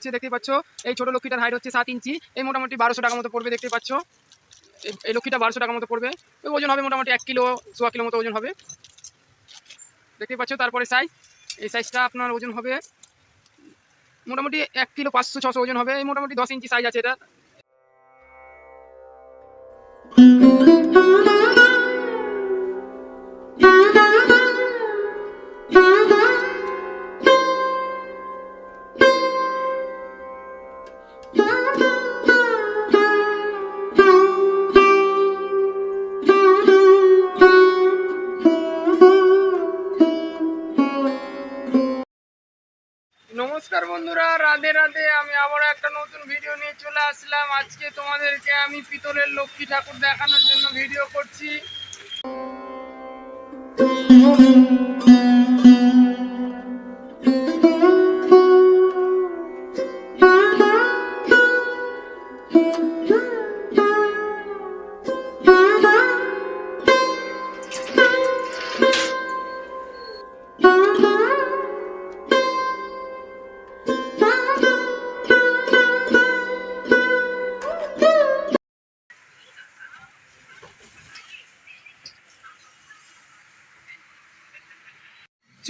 হচ্ছে দেখতে পাচ্ছ? এই ছোট লক্ষ্মীটার হাইট হচ্ছে সাত ইঞ্চি। এই মোটামুটি বারোশো টাকা মতো পড়বে দেখতে পাচ্ছ? এই- লক্ষ্মীটা বারোশো টাকা মতো পড়বে। ওই ওজন হবে মোটামুটি এক কিলো, সোয়া কিলো মতো ওজন হবে। দেখতে পাচ্ছ? তারপরে সাইজ এই সাইজটা আপনার ওজন হবে মোটামুটি এক কিলো পাঁচশো, ছশো ওজন হবে। এই মোটামুটি দশ ইঞ্চি সাইজ আছে এটা। বন্ধুরা, রাধে রাধে। আমি আবার একটা নতুন ভিডিও নিয়ে চলে আসলাম। আজকে তোমাদেরকে আমি পিতলের লক্ষ্মী ঠাকুর দেখানোর জন্য ভিডিও করছি।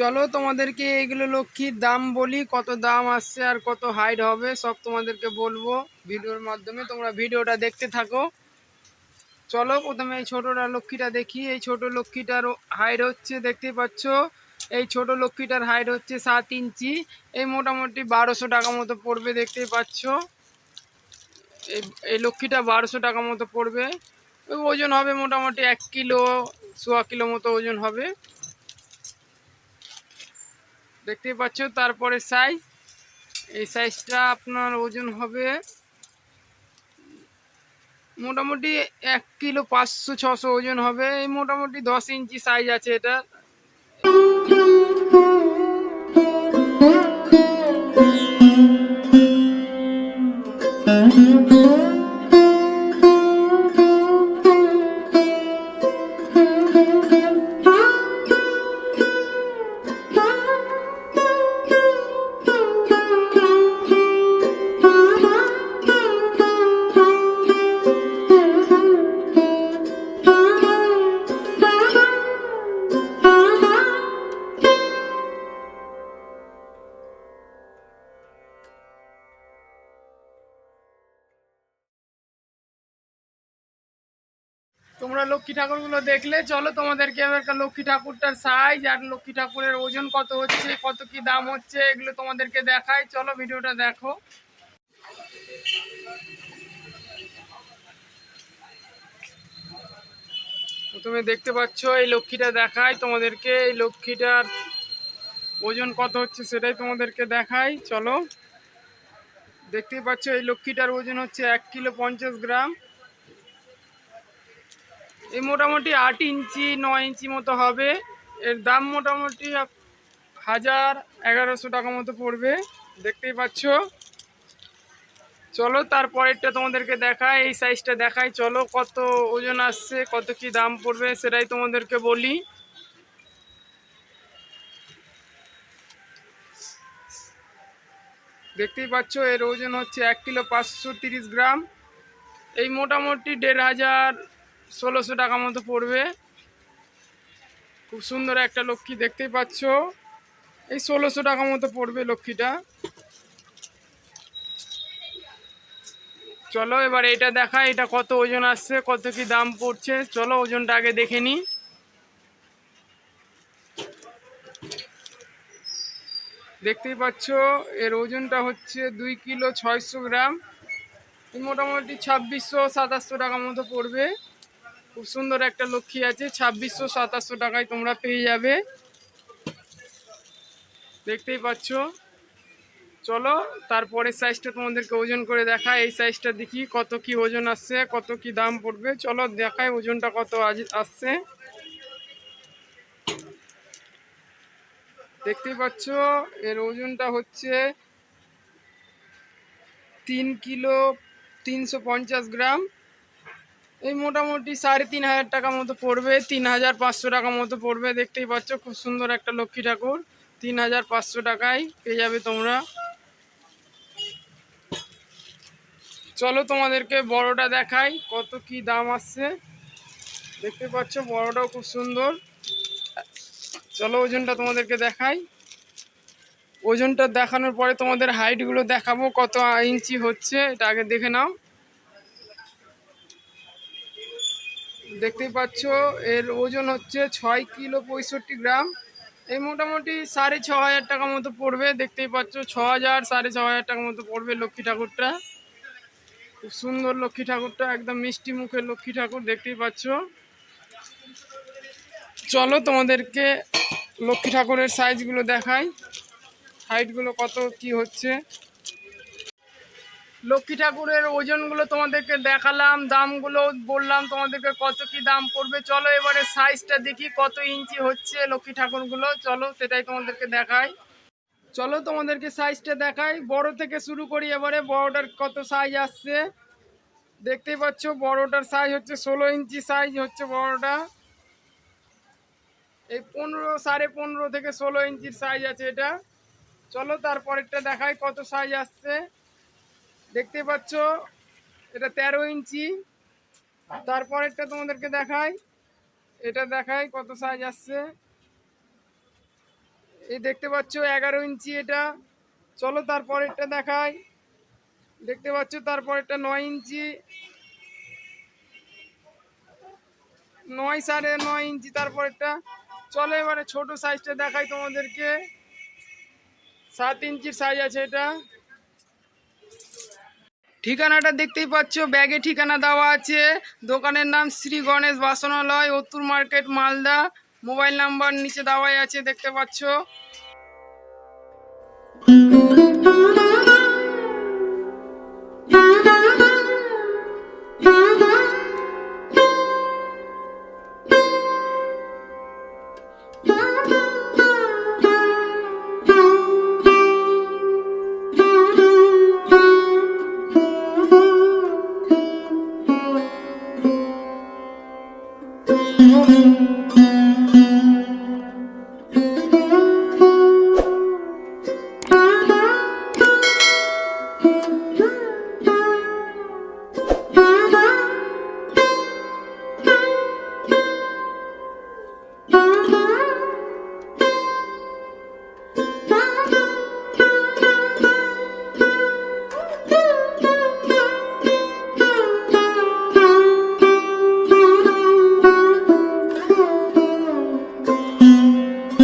চলো তোমাদেরকে এগুলো লক্ষ্মীর দাম বলি, কত দাম আসছে আর কত হাইট হবে, সব তোমাদেরকে বলব। ভিডিওর মাধ্যমে তোমরা ভিডিওটা দেখতে থাকো। চলো প্রথমে এই ছোটটা লক্ষ্মীটা দেখি। এই ছোট লক্ষ্মীটার হাইট হচ্ছে, দেখতেই পাচ্ছ, এই ছোট লক্ষ্মীটার হাইট হচ্ছে সাত ইঞ্চি। এই মোটামুটি বারোশো টাকা মতো পড়বে, দেখতেই পাচ্ছ। এই লক্ষ্মীটা বারোশো টাকা মতো পড়বে। ওজন হবে মোটামুটি এক কিলো, সোয়া কিলো মতো ওজন হবে। দেখতেই পাচ্ছ, তারপরে সাইজ এই সাইজটা আপনার ওজন হবে মোটামুটি এক কিলো পাঁচশো ছশো ওজন হবে। এই মোটামুটি দশ ইঞ্চি সাইজ আছে এটা। তোমরা লক্ষ্মী ঠাকুরগুলো দেখলে, চলো তোমাদেরকে এবার লক্ষ্মী ঠাকুরটার সাইজ আর লক্ষ্মী ঠাকুরের ওজন কত হচ্ছে, কত কি দাম হচ্ছে, এগুলো তোমাদেরকে দেখাই। চলো ভিডিওটা দেখো। প্রথমে দেখতে পাচ্ছ, এই লক্ষ্মীটা দেখাই তোমাদেরকে। এই লক্ষ্মীটার ওজন কত হচ্ছে সেটাই তোমাদেরকে দেখাই। চলো। দেখতেই পাচ্ছ, এই লক্ষ্মীটার ওজন হচ্ছে এক কিলো পঞ্চাশ গ্রাম। এই মোটামুটি আট ইঞ্চি, নয় ইঞ্চি মতো হবে। এর দাম মোটামুটি হাজার এগারোশো টাকা মতো পড়বে। দেখতেই পাচ্ছ। চলো, তারপরেরটা তোমাদেরকে দেখাই, এই সাইজটা দেখাই। চলো, কত ওজন আসছে, কত কি দাম পড়বে, সেটাই তোমাদেরকে বলি। দেখতেই পাচ্ছ, এর ওজন হচ্ছে এক কিলো পাঁচশো গ্রাম। এই মোটামুটি দেড় হাজার ষোলোশো টাকা মতো পড়বে। খুব সুন্দর একটা লক্ষ্মী দেখতেই পাচ্ছ। এই ষোলোশো টাকা মতো পড়বে লক্ষ্মীটা। চলো, এবার এটা দেখা, এটা কত ওজন আসছে, কত কি দাম পড়ছে। চলো, ওজনটা আগে দেখে নিই দেখতেই পাচ্ছ, এর ওজনটা হচ্ছে দুই কিলো ছয়শো গ্রাম। মোটামুটি ছাব্বিশশো সাতাশশো টাকা মতো পড়বে। খুব সুন্দর একটা লক্ষ্মী আছে, ছাব্বিশশো সাতাশশো টাকায় তোমরা পেয়ে যাবে। দেখতেই পাচ্ছ। চলো, তারপরের সাইজটা তোমাদেরকে ওজন করে দেখা এই সাইজটা দেখি কত কি ওজন আসছে, কত কি দাম পড়বে। চলো দেখায় ওজনটা কত আসছে। দেখতেই পাচ্ছ, এর ওজনটা হচ্ছে তিন কিলো তিনশো পঞ্চাশ গ্রাম। এই মোটামুটি সাড়ে তিন হাজার টাকা মতো পড়বে, তিন হাজার পাঁচশো টাকা মতো পড়বে। দেখতেই পাচ্ছ, খুব সুন্দর একটা লক্ষ্মী ঠাকুর। তিন হাজার পাঁচশো টাকায় পেয়ে যাবে তোমরা। চলো তোমাদেরকে বড়টা দেখাই, কত কি দাম আসছে। দেখতে পাচ্ছ, বড়টাও খুব সুন্দর। চলো ওজনটা তোমাদেরকে দেখাই। ওজনটা দেখানোর পরে তোমাদের হাইটগুলো দেখাবো, কত ইঞ্চি হচ্ছে, এটা আগে দেখে নাও। দেখতেই পাচ্ছ, এর ওজন হচ্ছে ছয় কিলো পঁয়ষট্টি গ্রাম। এই মোটামুটি সাড়ে ছ হাজার টাকা মতো পড়বে, দেখতেই পাচ্ছ, ছ হাজার সাড়ে ছ হাজার টাকা মতো পড়বে লক্ষ্মী ঠাকুরটা। খুব সুন্দর লক্ষ্মী ঠাকুরটা, একদম মিষ্টি মুখের লক্ষ্মী ঠাকুর, দেখতেই পাচ্ছ। চলো তোমাদেরকে লক্ষ্মী ঠাকুরের সাইজগুলো দেখাই। হাইটগুলো কত, কি হচ্ছে? লক্ষ্মী ঠাকুরের ওজনগুলো তোমাদেরকে দেখালাম, দামগুলো বললাম তোমাদেরকে কত কি দাম পড়বে। চলো এবারে সাইজটা দেখি কত ইঞ্চি হচ্ছে লক্ষ্মী ঠাকুরগুলো। চলো সেটাই তোমাদেরকে দেখাই। চলো তোমাদেরকে সাইজটা দেখাই। বড় থেকে শুরু করি এবারে। বড়টার কত সাইজ আসছে? দেখতেই পাচ্ছ, বড়টার সাইজ হচ্ছে ষোলো ইঞ্চি সাইজ হচ্ছে বড়টা। এই পনেরো, সাড়ে পনেরো থেকে ষোলো ইঞ্চির সাইজ আছে এটা। চলো তারপরেরটা দেখাই কত সাইজ আসছে। দেখতে পাচ্ছ, এটা তেরো ইঞ্চি। তারপরেরটা তোমাদেরকে দেখাই। এটা দেখাই কত সাইজ আসছে। এই দেখতে পাচ্ছ, এগারো ইঞ্চি এটা। চলো তারপরেরটা দেখাই। দেখতে পাচ্ছ, তারপরেরটা নয় ইঞ্চি। নয় সাড়ে নয় ইঞ্চি তারপরেরটা। চলো এবারে ছোট সাইজটা দেখাই তোমাদেরকে। সাত ইঞ্চির সাইজ আছে এটা। ঠিকানাটা দেখতেই পাচ্ছ, ব্যাগে ঠিকানা দেওয়া আছে। দোকানের নাম Shri Ganesh বাসনালয় Attur market, Malda. Mobile number নিচে দেওয়াই আছে, দেখতে পাচ্ছ।